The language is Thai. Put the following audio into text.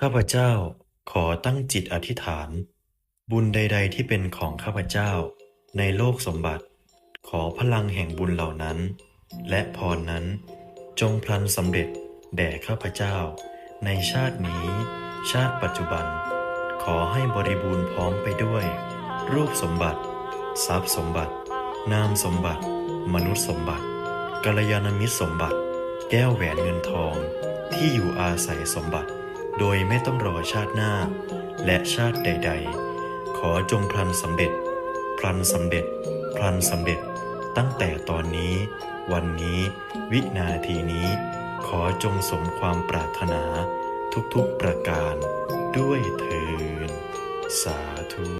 ข้าพเจ้าขอตั้งจิตอธิษฐาน บุญใด ๆ ที่เป็นของข้าพเจ้าในโลกสมบัติ ขอพลังแห่งบุญเหล่านั้น และพรนั้น จงพลันสำเร็จแด่ข้าพเจ้า ในชาตินี้ ชาติปัจจุบัน ขอให้บริบูรณ์พร้อมไปด้วย รูปสมบัติ ทรัพย์สมบัติ นามสมบัติ มนุษย์สมบัติกัลยาณมิตรสมบัติ แก้วแหวนเงินทอง ที่อยู่อาศัยสมบัติ โดยไม่ต้องรอชาติหน้า และชาติใด ๆ ขอจงพลันสำเร็จ พลันสำเร็จ พลันสำเร็จ ตั้งแต่ตอนนี้ วันนี้ วินาทีนี้ ขอจงสมความปรารถนาทุกๆประการ ด้วยเทินสาธุ